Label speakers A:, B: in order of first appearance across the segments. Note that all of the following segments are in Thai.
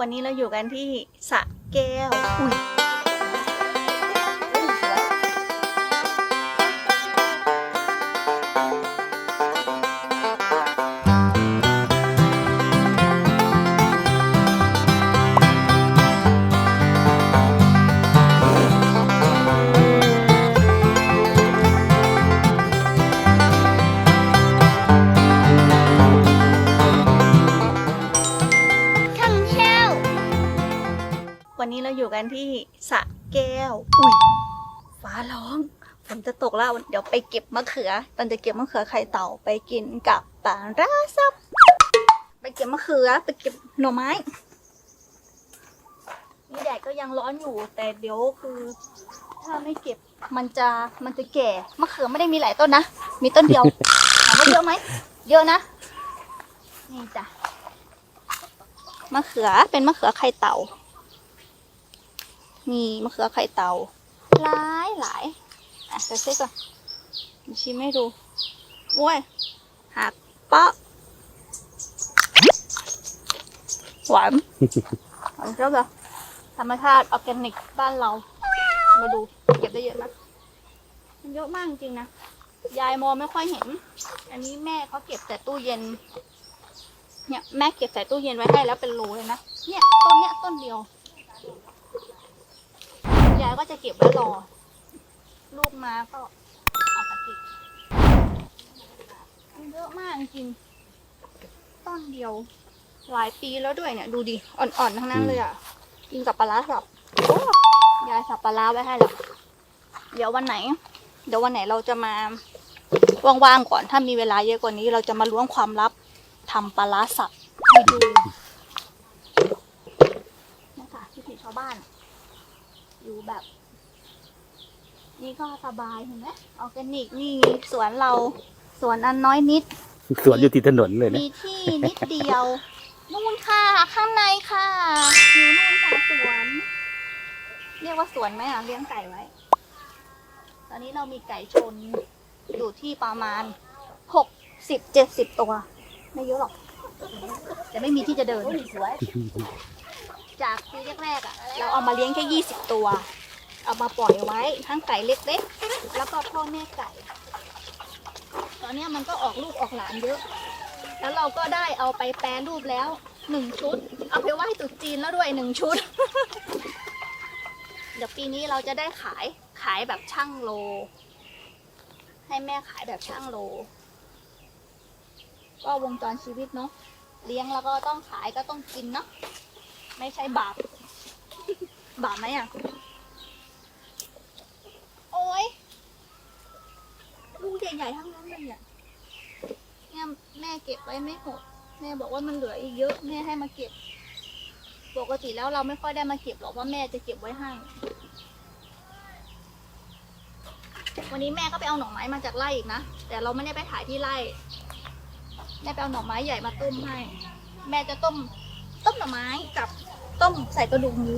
A: วันนี้เราอยู่กันที่สะแก้ว วันนี้เราอยู่กันที่สระแก้ว อุ้ย ฟ้าร้องฝนจะตกแล้ว เดี๋ยวไปเก็บมะเขือ ตอนจะเก็บมะเขือไข่เต่าไปกินกับปลาร้าซับ ไปเก็บมะเขือ ไปเก็บหน่อไม้ นี่แดดก็ยังร้อนอยู่ แต่เดี๋ยวคือ ถ้าไม่เก็บมันจะมันจะแก่ มะเขือไม่ได้มีหลายต้นนะ มีต้นเดียวถามว่าเยอะไหม เยอะนะ นี่จ้ะ มะเขือเป็นมะเขือไข่เต่า นี่มะเขือไข่เตาหลายหลายอะเดี๋ยวเช็คก่อนชิมให้ดูโว้ยหักเปาะหวานหวานเจ้าแบบธรรมชาติออร์แกนิกบ้านเรา มาดูเก็บได้เยอะนะมันเยอะมากจริงนะ ยายมองไม่ค่อยเห็น อันนี้แม่เขาเก็บแต่ตู้เย็น เนี่ยแม่เก็บใส่ตู้เย็นไว้ให้แล้วเป็นโหลเลยนะ เนี่ยต้นเนี้ยต้นเดียวายก็จะเก็บไว้รอ ลูกมาก็เอาไปเก็บมันเยอะมากจริงๆต้นเดียว หลายปีแล้วด้วยเนี่ย ดูดิ อ่อนๆ ทั้งนั้นเลยอะ กินกับปลาร้าสับโอ้ยายสับปลาร้าไว้ให้แล้วเดี๋ยววันไหน เดี๋ยววันไหนเราจะมาว่างๆก่อน ถ้ามีเวลาเยอะกว่านี้ เราจะมาล้วงความลับทำปลาร้าสับให้ดูนะคะวิถีชาวบ้าน อยู่แบบ นี่ก็สบายเห็นไหมออร์แกนิกนี่สวนเราสวนอันน้อยนิด
B: สวนอยู่ติดถนนเลยนะ
A: มีที่นิดเดียว นู่นค่ะ ข้างในค่ะอยู่นู่นค่ะสวน เรียกว่าสวนไหมอะเลี้ยงไก่ไว้ ตอนนี้เรามีไก่ชนอยู่ที่ประมาณหกสิบเจ็ดสิบตัว ไม่เยอะหรอก แต่ไม่มีที่จะเดิน จากปีแรกๆอะเราเอามาเลี้ยงแค่ยี่สิบตัว เอามาปล่อยไว้ทั้งไก่เล็กๆ แล้วก็พ่อแม่ไก่ ตอนนี้มันก็ออกลูกออกหลานเยอะ แล้วเราก็ได้เอาไปแปรรูปแล้วหนึ่งชุด เอาไปไหว้ตุ๊จีนแล้วด้วยหนึ่งชุด เดี๋ยวปีนี้เราจะได้ขายขายแบบช่างโล ให้แม่ขายแบบช่างโล ก็วงจรชีวิตเนาะเลี้ยงแล้วก็ต้องขายก็ต้องกินเนาะ ไม่ใช่บาป บาปไหมอะ โอ้ยลูกใหญ่ๆทั้งนั้นเลยอะเนี่ยแม่เก็บไว้ไม่หมดแม่บอกว่ามันเหลืออีกเยอะแม่ให้มาเก็บ ปกติแล้วเราไม่ค่อยได้มาเก็บหรอกว่าแม่จะเก็บไว้ให้ วันนี้แม่ก็ไปเอาหน่อไม้มาจากไร่อีกนะ แต่เราไม่ได้ไปถ่ายที่ไร่ แม่ไปเอาหน่อไม้ใหญ่มาต้มให้ แม่จะต้มต้มหน่อไม้กับ ต้มใส่กระดูกหมู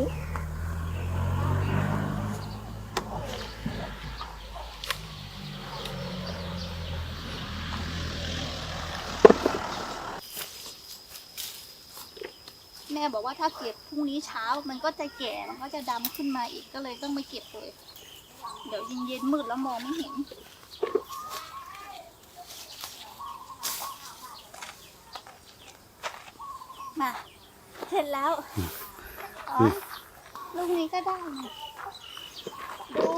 A: แม่บอกว่าถ้าเก็บพรุ่งนี้เช้ามันก็จะแก่มันก็จะดำขึ้นมาอีกก็เลยต้องมาเก็บเลย เดี๋ยวเย็นๆมืดแล้วมองไม่เห็นมา เสร็จแล้ว อ๋อลูกนี้ก็ได้นะดู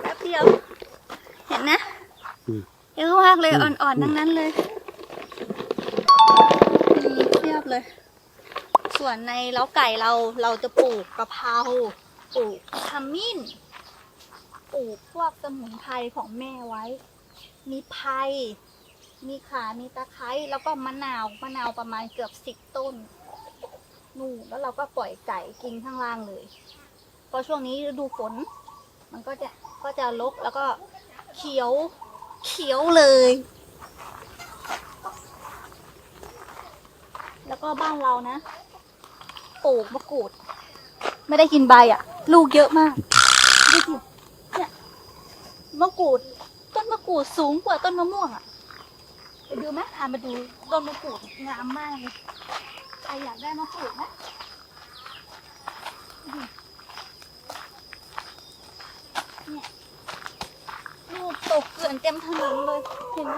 A: แป๊บเดียว เห็นนะ
B: อืม
A: เยอะมากเลยอ่อนๆทั้งนั้นเลยมีเทียบเลย ส่วนในเล้าไก่เราเราจะปลูกกะเพราปลูกขมิ้นปลูกพวกสมุนไพรของแม่ไว้ มีไผ่มีขา มีตะไคร้แล้วก็มะนาวมะนาวประมาณเกือบสิบต้น นู่นแล้วเราก็ปล่อยไก่กินข้างล่างเลยเพราะช่วงนี้ฤดูฝน มันก็จะก็จะรกแล้วก็เขียวเขียวเลย แล้วก็บ้านเรานะปลูกมะกรูด ไม่ได้กินใบอะ่ะ ลูกเยอะมากดูสิเนี่ยมะกรูด ต้นมะกรูดสูงกว่าต้นมะม่วงอะ่ะไปดูไหมพามาดูต้นมะกรูดงามมากเลย ครอยากได้มาปลูกนะเนี่ยลูกตกเกลื่อนเต็มถนนเลย เห็นไหม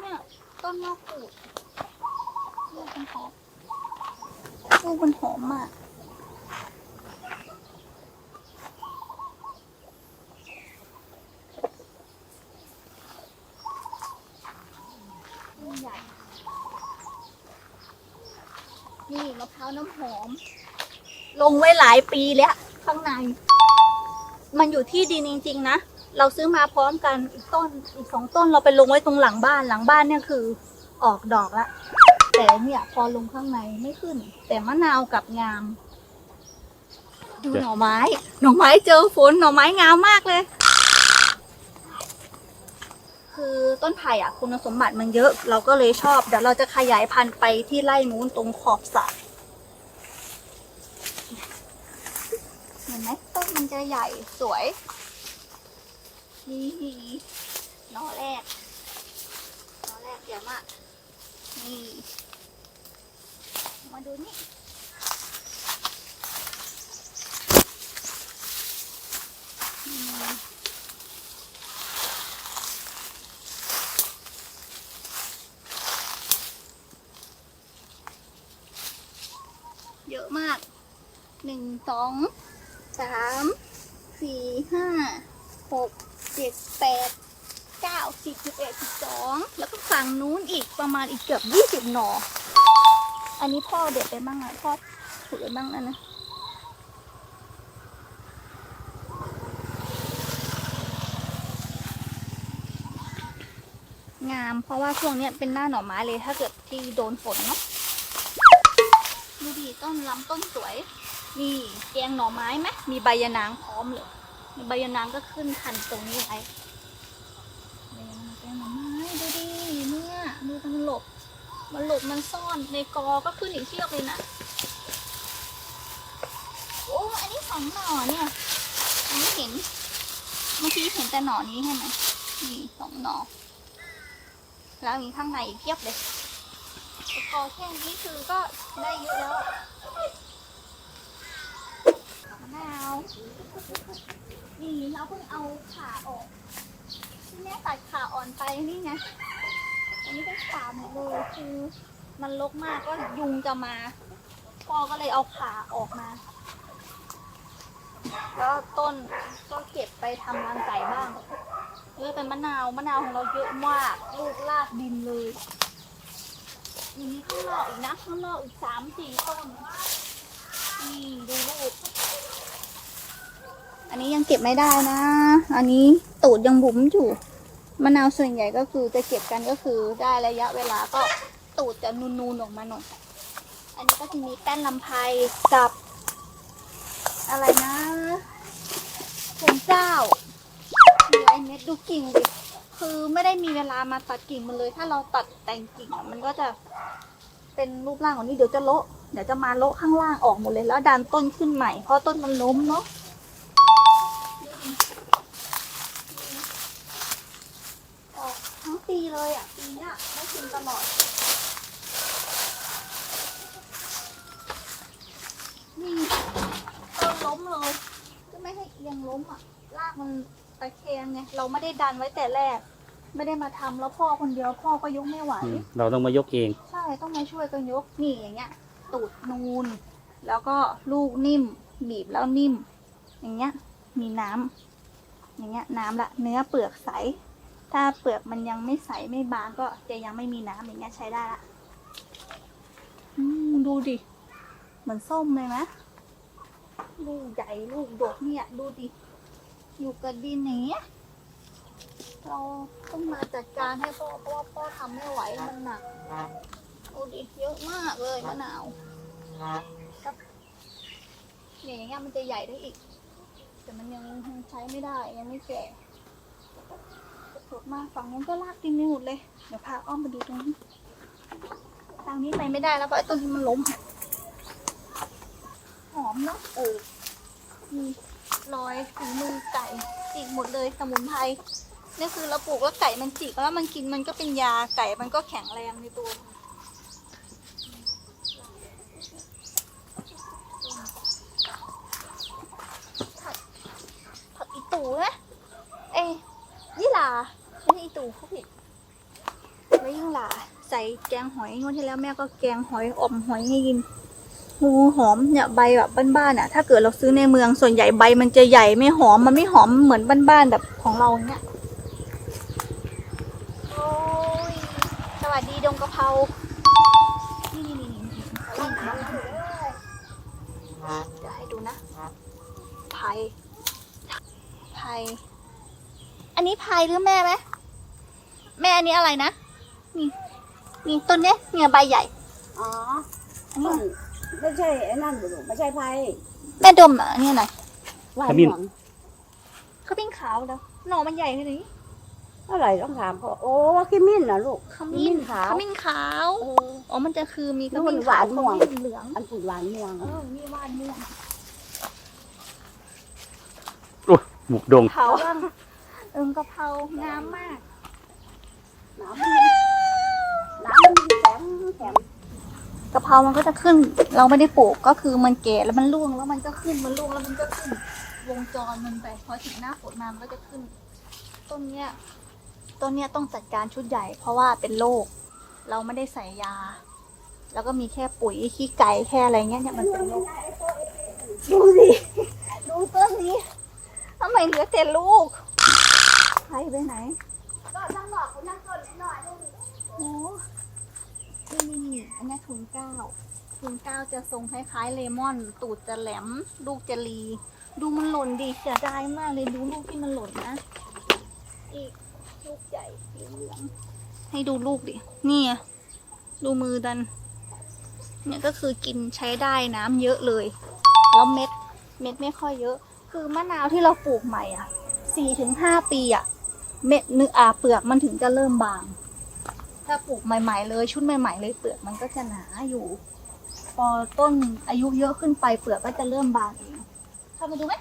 A: เนี่ยต้นมะกรูดลูกมันหอมลูกมันหอมมาก น้ำหอม ลงไว้หลายปีแล้ว ข้างใน มันอยู่ที่ดินจริงๆนะ เราซื้อมาพร้อมกันอีกต้นอีกสองต้นเราไปลงไว้ตรงหลังบ้านหลังบ้านเนี่ยคือ ออกดอกละแต่เนี่ยพอลงข้างในไม่ขึ้น แต่มะนาวกับงาม ดูหน่อไม้ หน่อไม้เจอฝนหน่อไม้งามมากเลย คือต้นไผ่อะคุณสมบัติมันเยอะ เราก็เลยชอบเดี๋ยวเราจะขยายพันธุ์ไปที่ไร่นู้นตรงขอบสระเห็นไห มันจะใหญ่สวย นี่นอแรกนอแรกเดี๋ยวมาก นี่ มาดูนี่เยอะมากหนึ่งสอง สามสี่ห้าหกเจ็ดแปดเก้าสิบสิบเอ็ดสิบสองแล้วก็ฝั่งนู้นอีกประมาณอีกเกือบยี่สิบหน่อ อันนี้พ่อเด็ดไปบ้างอะพ่อถูกไปบ้างนะนะงาม เพราะว่าช่วงเนี้ยเป็นหน้าหน่อไม้เลยถ้าเกิดที่โดนฝนเนาะดูดิต้นลำต้นสวย นี่แกงหน่อไม้ไหมมีใบยะนางพร้อมเลยมีใบยะนางก็ขึ้นทันตรงนี้ไว้ใบยแกงหน่อไม้ดูดิเนี่ยดูมันหลบ มันหลบมันซ่อนในกอก็ขึ้นอีกเชือกเลยนะโอ้อันนี้สองหน่อเนี่ยยังไม่เห็นเมื่อกี้เห็นแต่หน่อนี้ใช่ไหมนี่สองหน่อแล้วมีข้างในอีกเพียบเลยพอแค่นี้คือก็ได้เยอะแล้ว อะมะนาวนี่เราเพิ่งเอาขาออกที่แม่ตัดขาอ่อนไปนี่ไงอันนี้เป็นขาหมดเลยคือมันรกมากก็ยุงจะมาพ่อก็เลยเอาขาออกมา แล้วต้นก็เก็บไปทำรังไก่บ้างเออเป็นมะนาวมะนาวของเราเยอะมากลูกลากดินเลยยังมีข้างนอกอีกนะข้างนอกอีกสามสี่ต้นนี่ดูลูก อันนี้ยังเก็บไม่ได้นะ อันนี้ตูดยังบุ๋มอยู่ มะนาวส่วนใหญ่ก็คือจะเก็บกันก็คือได้ระยะเวลาก็ตูดจะนูนๆออกมาหน่อย อันนี้ก็จะมีแป้นลำไพกับ อะไรนะผงเจ้ามีไรเม็ดดูกิ่งดิคือไม่ได้มีเวลามาตัดกิ่งมันเลย ถ้าเราตัดแต่งกิ่งมันก็จะเป็นรูปร่างของนี้เดี๋ยวจะโละเดี๋ยวจะมาโละข้างล่างออกหมดเลยแล้วดันต้นขึ้นใหม่เพราะต้นมันล้มเนาะออกทั้งปี เลยอะปีเนี้ยได้กินตลอด นี่ต้นล้มเลยก็ไม่ให้เอียงล้มอะรากมันตะแคงไงเราไม่ได้ดันไว้แต่แรก ไม่ได้มาทำแล้วพ่อคนเดียวพ่อก็ยกไม่ไหว
B: อืมเราต้องมายกเอง
A: ใช่ต้องมาช่วยกันยกนี่อย่างเงี้ย ตูดนูน แล้วก็ลูกนิ่ม บีบแล้วนิ่ม อย่างเงี้ย มีน้ำอย่างเงี้ย น้ำละ เนื้อเปลือกใส ถ้าเปลือกมันยังไม่ใสไม่บางก็จะยังไม่มีน้ำอย่างเงี้ยใช้ได้ละดูดิ เหมือนส้มเลยนะลูกใหญ่ลูกดกเนี่ยดูดิ อยู่กับดินอย่างเงี้ยเราต้องมาจัดการให้พ่อเพราะว่าพ่อทำไม่ไหวมันหนักดูดิเยอะมากเลยมะนาวครับเนี่ยอย่างเงี้ยมันจะใหญ่ได้อีก แต่มันยังใช้ไม่ได้ยังไม่แก่ ดมากฝั่งนู้นก็ลากดินไปหมดเลย เดี๋ยวพาอ้อมไปดูตรงนี้ ทางนี้ไปไม่ได้แล้วเพราะไอ้ต้นนี้มันล้ม หอมเนาะเออมีรอยฝีมือไก่จิกหมดเลยสมุนไพรนี่คือเราปลูกแล้วไก่มันจิกแล้วมันกินมันก็เป็นยาไก่มันก็แข็งแรงในตัวผักผักอีตูนะเอ้ยยี่หร่า ตู่เขาผิดแล้วยิ่งหล่าใส่แกงหอยงวดที่แล้วแม่ก็แกงหอยอมหอยให้กินงูหอมเนี่ยใบแบบบ้านๆอะ ถ้าเกิดเราซื้อในเมืองส่วนใหญ่ใบมันจะใหญ่ไม่หอมมันไม่หอมเหมือนบ้านๆแบบของเราเนี่ยโอ้ยสวัสดีดงกะเพรานี่นี่นี่นี่เดี๋ยวให้ดูนะไผ่ไผ่อันนี้ไผ่หรือแม่ไหม แม่อันนี้อะไรนะ นี่ นี่ต้นเนี้ยเนี่ยใบใหญ่
C: อ๋อ
A: อันนี้
C: ไม่ใช่ไอ้นั่นลูกไม่ใช่ไพ่
A: แม่ดมอะอันนี้อะไร
C: หวาน
B: ขมิ้น
C: หวัง
A: ขมิ้นขาวแล้วหน่อมันใหญ่ขนาดนี้
C: เท่าไหร่ต้องถามเขาโอ้ว่าขมิ้นนะลูก
A: ขมิ้น
C: ขาว
A: ขมิ้นขาว
C: เออ
A: อ๋อมันจะคือมีข
C: นู่
A: มิ้น
C: นหวานม่วง
A: ขมิ้นเหลือง
C: อันผูดหวานม่วง
A: เออมีหวานม่วง
B: โอ้ยหมุกดง
A: เผาเอิงกะเพรางามมาก กะเพรามันก็จะขึ้น เราไม่ได้ปลูกก็คือมันแก่แล้วมันร่วงแล้วมันก็ขึ้นมันร่วงแล้วมันก็ขึ้น วงจรมันไปพอถึงหน้าฝนมามันก็จะขึ้น ต้นเนี้ยต้นเนี้ยต้องจัดการชุดใหญ่ เพราะว่าเป็นโรคเราไม่ได้ใส่ยา แล้วก็มีแค่ปุ๋ยขี้ไก่แค่อะไรเงี้ยเนี่ยมันเป็นโรคดูสิดูต้นนี้ทำไมเหลือแต่ลูกใครไปไหน
C: ก็นั่งหลอกคนนั่งต้นหน่อยลูก
A: โอ้นี่นี่นี่อันนี้ทุนเก้าทุนเก้าจะทรงคล้ายๆเลมอน ตูดจะแหลม ลูกจะรี ดูมันหล่นดิเสียดายมากเลยดูลูกที่มันหล่นนะ อีกลูกใหญ่สีเหลือง ให้ดูลูกดิ นี่ดูมือดัน เนี่ยก็คือกินใช้ได้น้ำเยอะเลย แล้วเม็ด เม็ดไม่ค่อยเยอะ คือมะนาวที่เราปลูกใหม่อะสี่ถึงห้าปีอะ เม็ดเนื้ออาเปลือกมันถึงจะเริ่มบาง ถ้าปลูกใหม่ๆเลย ชุดใหม่ๆเลยเปลือกมันก็จะหนาอยู่ พอต้นอายุเยอะขึ้นไปเปลือกก็จะเริ่มบางเองเข้ามาดูไหม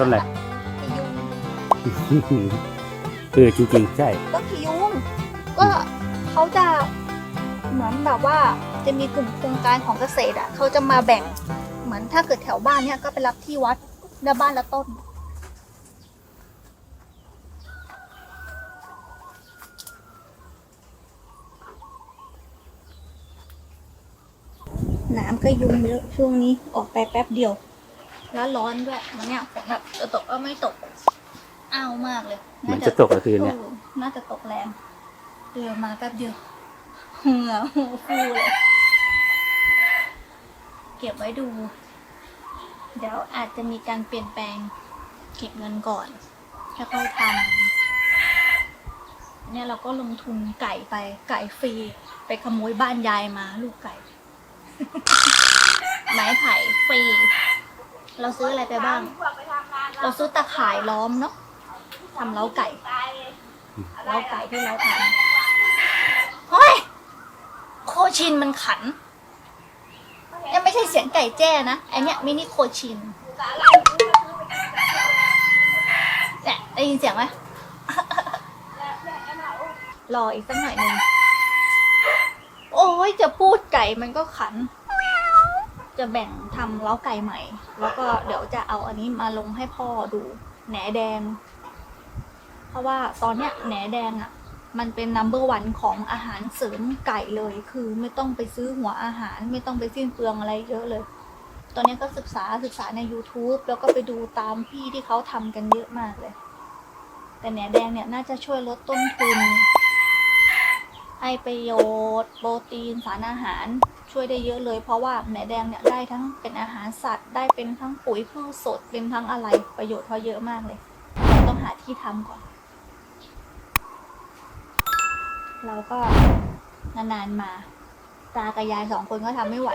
A: ต้นอะ
B: ไร
A: พยุง
B: เออจริงๆใช่
A: ก็พยุงก็เขาจะเหมือนแบบว่าจะมีกลุ่มโครงการของเกษตรอะเขาจะมาแบ่งเหมือนถ้าเกิดแถวบ้านเนี้ยก็ไปรับที่วัดแล้วบ้านละต้น น้ำก็ยุงเยอะช่วงนี้ออกไปแป๊บเดียว แล้วร้อนด้วยมันเนี่ยฝนแบบจะตกก็ไม่ตกอ้าวมากเลย
B: เหมือนจะตกกลางคืนเนี่ย
A: ออน่าจะตกแรงเดือมาแป๊บเดียวเหงื่อหูฟูเลยเก็บไว้ดู เดี๋ยวอาจจะมีการเปลี่ยนแปลง เก็บเงินก่อนค่อยๆทำเนี่ยเราก็ลงทุนไก่ไปไก่ฟรี ไปขโมยบ้านยายมาลูกไก่ ไม้ไผ่ฟรี เราซื้ออะไรไปบ้าง เราซื้อตะข่ายล้อมเนาะทำเล้าไก่ เล้าไก่ที่เราทำเฮ้ย โคชินมันขันยังไม่ใช่เสียงไก่แจ้นะไอเนี้ยมินิโคชินได้ยินเสียงไหมรออีกสักหน่อยหนึ่งโอ้ยจะพูดไก่มันก็ขัน จะแบ่งทำเล้าไก่ใหม่ แล้วก็เดี๋ยวจะเอาอันนี้มาลงให้พ่อดูแหนแดง เพราะว่าตอนเนี้ยแหนแดงอะ่ะ มันเป็นนัมเบอร์วันของอาหารเสริมไก่เลย คือไม่ต้องไปซื้อหัวอาหาร ไม่ต้องไปสิ้นเปลืองอะไรเยอะเลย ตอนนี้ก็ศึกษาศึกษาใน YouTube แล้วก็ไปดูตามพี่ที่เขาทำกันเยอะมากเลย แต่แหนแดงเนี่ยน่าจะช่วยลดต้นทุน ไอประโยชน์ โปรตีนสารอาหารช่วยได้เยอะเลย เพราะว่าแหนแดงเนี่ยได้ทั้งเป็นอาหารสัตว์ ได้เป็นทั้งปุ๋ยพืชสดเป็นทั้งอะไรประโยชน์เขาเยอะมากเลย ต้องหาที่ทำก่อน เราก็นานๆมา ตากับยายสองคนก็ทำไม่ไหว